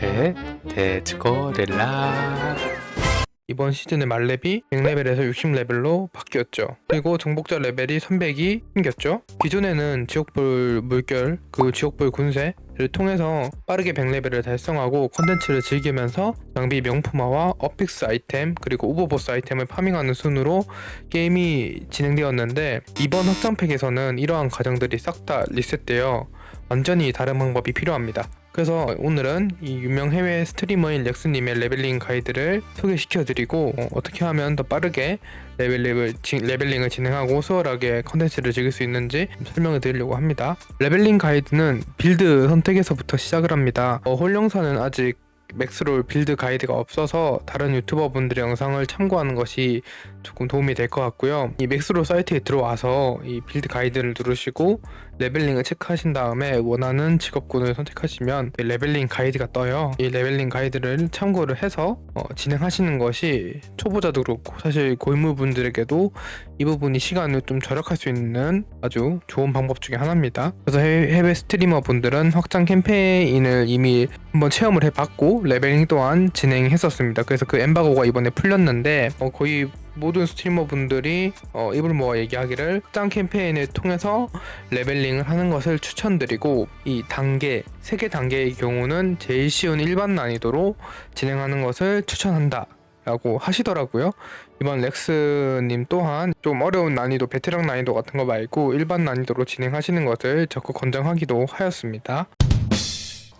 대 대츠코렐라 이번 시즌의 말렙이 100레벨에서 60레벨로 바뀌었죠. 그리고 정복자 레벨이 300이 생겼죠. 기존에는 지옥불 물결, 그 지옥불 군세를 통해서 빠르게 100레벨을 달성하고 컨텐츠를 즐기면서 장비 명품화와 어픽스 아이템 그리고 오버보스 아이템을 파밍하는 순으로 게임이 진행되었는데 이번 확장팩에서는 이러한 과정들이 싹 다 리셋되어 완전히 다른 방법이 필요합니다. 그래서 오늘은 이 유명 해외 스트리머인 렉스님의 레벨링 가이드를 소개시켜드리고 어, 어떻게 하면 더 빠르게 레벨링을, 지- 레벨링을 진행하고 수월하게 컨텐츠를 즐길 수 있는지 설명을 드리려고 합니다. 레벨링 가이드는 빌드 선택에서부터 시작을 합니다. 어, 홀영사는 아직 맥스롤 빌드 가이드가 없어서 다른 유튜버 분들의 영상을 참고하는 것이 조금 도움이 될 것 같고요. 이 맥스롤 사이트에 들어와서 이 빌드 가이드를 누르시고 레벨링을 체크하신 다음에 원하는 직업군을 선택하시면 이 레벨링 가이드가 떠요. 이 레벨링 가이드를 참고를 해서 어, 진행하시는 것이 초보자도 그렇고 사실 고인물분들에게도 이 부분이 시간을 좀 절약할 수 있는 아주 좋은 방법 중에 하나입니다. 그래서 해외 스트리머 분들은 확장 캠페인을 이미 한번 체험을 해봤고 레벨링 또한 진행했었습니다. 그래서 그 엠바고가 이번에 풀렸는데 어, 거의 모든 스트리머 분들이 어, 입을 모아 얘기하기를 확장 캠페인을 통해서 레벨링을 하는 것을 추천드리고 이 단계 세 개 단계의 경우는 제일 쉬운 일반 난이도로 진행하는 것을 추천한다. 라고 하시더라고요. 이번 렉스님 또한 좀 어려운 난이도, 베테랑 난이도 같은 거 말고 일반 난이도로 진행하시는 것을 적극 권장하기도 하였습니다. 첫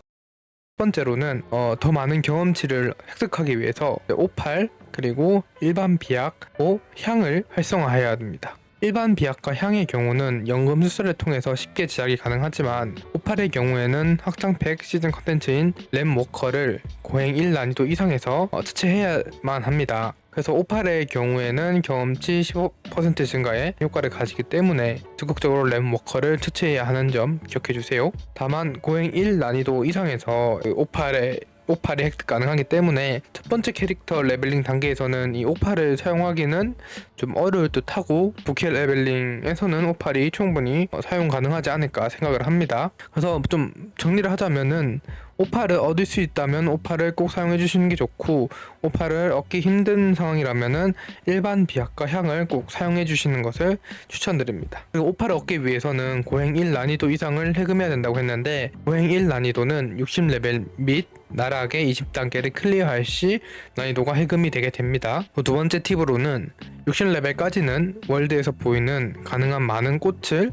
번째로는 어, 더 많은 경험치를 획득하기 위해서 58 그리고 일반 비약, 오 향을 활성화해야 합니다. 일반 비약과 향의 경우는 연금 수술을 통해서 쉽게 제작이 가능하지만 58의 경우에는 확장팩 시즌 컨텐츠인 램 워커를 고행 1 난이도 이상에서 어, 처치해야만 합니다. 그래서 58의 경우에는 경험치 15% 증가의 효과를 가지기 때문에 적극적으로 램 워커를 처치해야 하는 점 기억해 주세요. 다만 고행 1 난이도 이상에서 58의 58이 획득 가능하기 때문에 첫 번째 캐릭터 레벨링 단계에서는 이 58을 사용하기는 좀 어려울 듯 하고 부캐 레벨링에서는 58이 충분히 어, 사용 가능하지 않을까 생각을 합니다. 그래서 좀 정리를 하자면은 58을 얻을 수 있다면 58을 꼭 사용해 주시는 게 좋고 58을 얻기 힘든 상황이라면은 일반 비약과 향을 꼭 사용해 주시는 것을 추천드립니다. 그리고 58을 얻기 위해서는 고행 1 난이도 이상을 해금해야 된다고 했는데 고행 1 난이도는 60레벨 및 나락의 20단계를 클리어할 시 난이도가 해금이 되게 됩니다. 두 번째 팁으로는 60레벨까지는 월드에서 보이는 가능한 많은 꽃을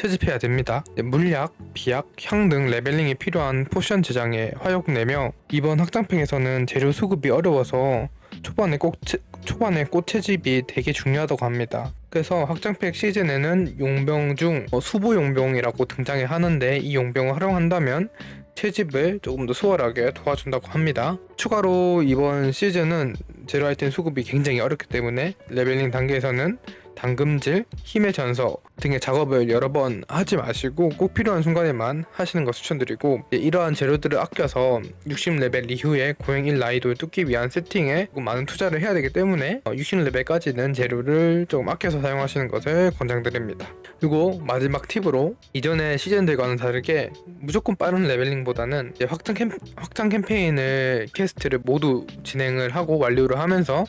채집해야 됩니다. 물약, 비약, 향 등 레벨링이 필요한 포션 제장에 화욕 내며 이번 확장팩에서는 재료 수급이 어려워서 초반에 꼭 채- 초반에 꽃 채집이 되게 중요하다고 합니다. 그래서 확장팩 시즌에는 용병 중 어, 수보 용병이라고 등장해 하는데 이 용병을 활용한다면 채집을 조금 더 수월하게 도와준다고 합니다. 추가로 이번 시즌은 제로 아이템 수급이 굉장히 어렵기 때문에 레벨링 단계에서는 당금질, 힘의 전서 등의 작업을 여러 번 하지 마시고 꼭 필요한 순간에만 하시는 것 추천드리고 이러한 재료들을 아껴서 60레벨 이후에 고행 1 난이도를 뚫기 위한 세팅에 많은 투자를 해야 되기 때문에 60레벨까지는 재료를 조금 아껴서 사용하시는 것을 권장드립니다. 그리고 마지막 팁으로 이전의 시즌들과는 다르게 무조건 빠른 레벨링보다는 확장 캠 확장 캠페인을 캐스트를 모두 진행을 하고 완료를 하면서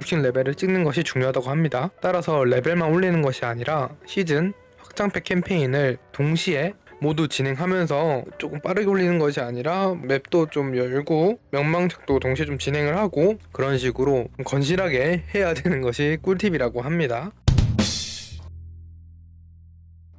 60 레벨을 찍는 것이 중요하다고 합니다. 따라서 레벨만 올리는 것이 아니라 시즌 확장팩 캠페인을 동시에 모두 진행하면서 조금 빠르게 올리는 것이 아니라 맵도 좀 열고 명망작도 동시에 좀 진행을 하고 그런 식으로 건실하게 해야 되는 것이 꿀팁이라고 합니다.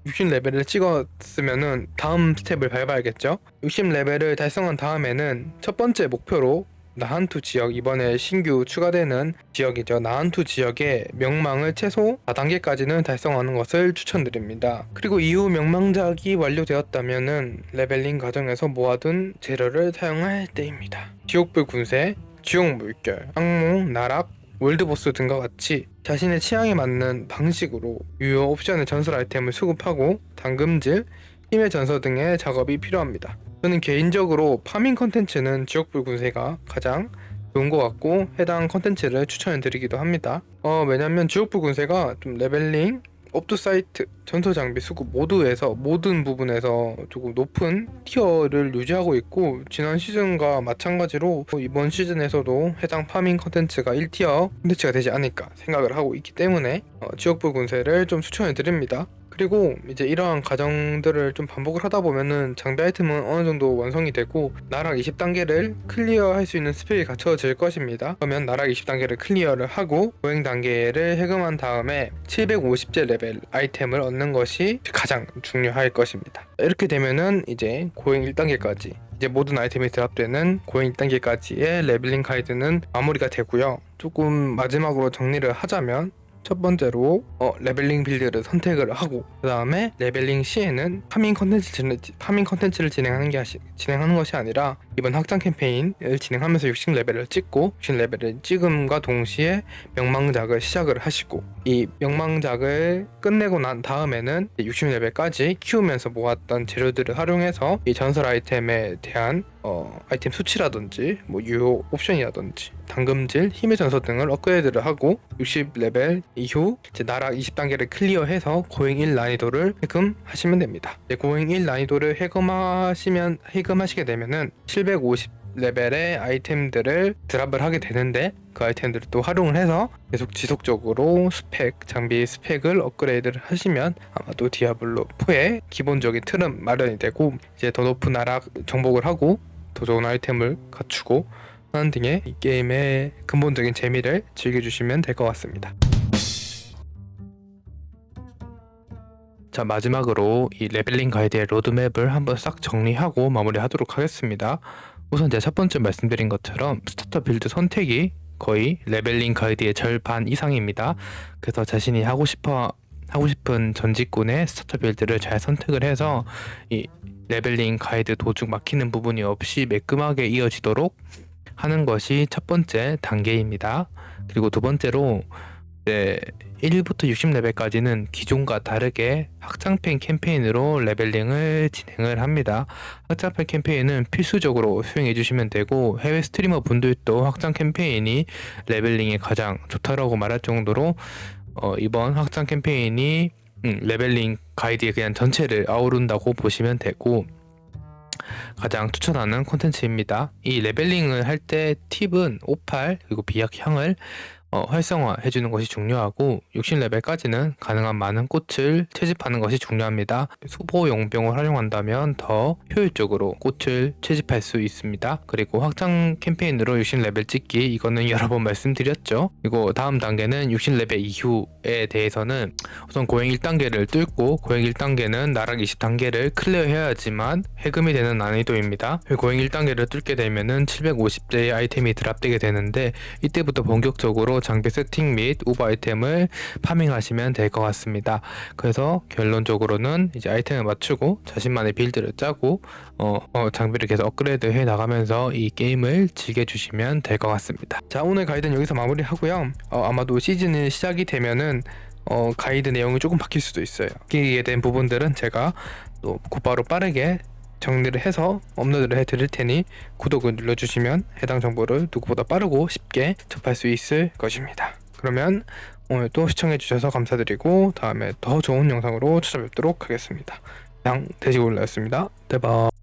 60레벨을 찍었으면은 다음 스텝을 밟아야겠죠. 60레벨을 달성한 다음에는 첫 번째 목표로 나한투 지역 이번에 신규 추가되는 지역이죠. 나한투 지역의 명망을 최소 4단계까지는 달성하는 것을 추천드립니다. 그리고 이후 명망작이 완료되었다면은 레벨링 과정에서 모아둔 재료를 사용할 때입니다. 지옥불 군세, 지옥 물결, 악몽, 나락, 월드보스 등과 같이 자신의 취향에 맞는 방식으로 유효 옵션의 전설 아이템을 수급하고 당금질, 힘의 전서 등의 작업이 필요합니다. 저는 개인적으로 파밍 컨텐츠는 지옥불 군세가 가장 좋은 것 같고 해당 컨텐츠를 추천해 드리기도 합니다. 어 왜냐면 지옥불 군세가 좀 레벨링 업도 사이트, 전투 장비 수급 모두에서 모든 부분에서 조금 높은 티어를 유지하고 있고 지난 시즌과 마찬가지로 이번 시즌에서도 해당 파밍 컨텐츠가 1티어 컨텐츠가 되지 않을까 생각을 하고 있기 때문에 어, 지역불 군세를 좀 추천해 드립니다. 그리고 이제 이러한 과정들을 좀 반복을 하다 보면은 장비 아이템은 어느 정도 완성이 되고 나락 20단계를 클리어할 수 있는 스펙이 갖춰질 것입니다. 그러면 나락 20단계를 클리어를 하고 보행 단계를 해금한 다음에 750제 레벨 아이템을 얻는 것이 가장 중요할 것입니다. 이렇게 되면은 이제 고행 1단계까지 이제 모든 아이템이 드랍되는 고행 1단계까지의 레벨링 가이드는 마무리가 되고요. 조금 마지막으로 정리를 하자면 첫 번째로 어, 레벨링 빌드를 선택을 하고 그 다음에 레벨링 시에는 파밍 컨텐츠 진- 파밍 컨텐츠를 진행하는 게 아시- 진행하는 것이 아니라 이번 확장 캠페인을 진행하면서 60 레벨을 찍고 60 레벨을 찍음과 동시에 명망작을 시작을 하시고 이 명망작을 끝내고 난 다음에는 60 레벨까지 키우면서 모았던 재료들을 활용해서 이 전설 아이템에 대한 어, 아이템 수치라든지 뭐 유효 옵션이라든지 당금질, 힘의 전서 등을 업그레이드를 하고 60레벨 이후 이제 나락 20단계를 클리어해서 고행 1 난이도를 해금하시면 됩니다. 고행 1 난이도를 해금하시면 해금하시게 되면은 750 레벨의 아이템들을 드랍을 하게 되는데 그 아이템들을 또 활용을 해서 계속 지속적으로 스펙, 장비 스펙을 업그레이드를 하시면 아마도 디아블로 4의 기본적인 틀은 마련이 되고 이제 더 높은 나락 정복을 하고 더 좋은 아이템을 갖추고 하는 등의 이 게임의 근본적인 재미를 즐겨주시면 될 것 같습니다. 자 마지막으로 이 레벨링 가이드의 로드맵을 한번 싹 정리하고 마무리하도록 하겠습니다. 우선 제가 첫 번째 말씀드린 것처럼 스타터 빌드 선택이 거의 레벨링 가이드의 절반 이상입니다. 그래서 자신이 하고 싶어 하고 싶은 전직군의 스타터 빌드를 잘 선택을 해서 이 레벨링 가이드 도중 막히는 부분이 없이 매끈하게 이어지도록 하는 것이 첫 번째 단계입니다. 그리고 두 번째로 이제 1부터 60레벨까지는 기존과 다르게 확장팩 캠페인으로 레벨링을 진행을 합니다. 확장팩 캠페인은 필수적으로 수행해 주시면 되고 해외 스트리머 분들도 확장 캠페인이 레벨링에 가장 좋다라고 말할 정도로 어, 이번 확장 캠페인이 음, 레벨링 가이드의 그냥 전체를 아우른다고 보시면 되고 가장 추천하는 콘텐츠입니다. 이 레벨링을 할 때 팁은 오팔 그리고 비약향을 어, 활성화해 주는 것이 중요하고 60레벨까지는 가능한 많은 꽃을 채집하는 것이 중요합니다. 소보 용병을 활용한다면 더 효율적으로 꽃을 채집할 수 있습니다. 그리고 확장 캠페인으로 60레벨 찍기 이거는 여러 번 말씀드렸죠. 그리고 다음 단계는 60레벨 이후에 대해서는 우선 고행 1단계를 뚫고 고행 1단계는 나락 20단계를 클리어해야지만 해금이 되는 난이도입니다. 고행 1단계를 뚫게 되면은 750개의 아이템이 드랍되게 되는데 이때부터 본격적으로 장비 세팅 및 오버 아이템을 파밍하시면 될 것 같습니다. 그래서 결론적으로는 이제 아이템을 맞추고 자신만의 빌드를 짜고 어, 어, 장비를 계속 업그레이드 해 나가면서 이 게임을 즐겨주시면 될 것 같습니다. 자 오늘 가이드는 여기서 마무리하고요. 어, 아마도 시즌이 시작이 되면은 어, 가이드 내용이 조금 바뀔 수도 있어요. 바뀌게 된 부분들은 제가 또 곧바로 빠르게 정리를 해서 업로드를 해드릴 테니 구독을 눌러주시면 해당 정보를 누구보다 빠르고 쉽게 접할 수 있을 것입니다. 그러면 오늘도 시청해주셔서 감사드리고 다음에 더 좋은 영상으로 찾아뵙도록 하겠습니다. 이상 돼지골라였습니다. 대박.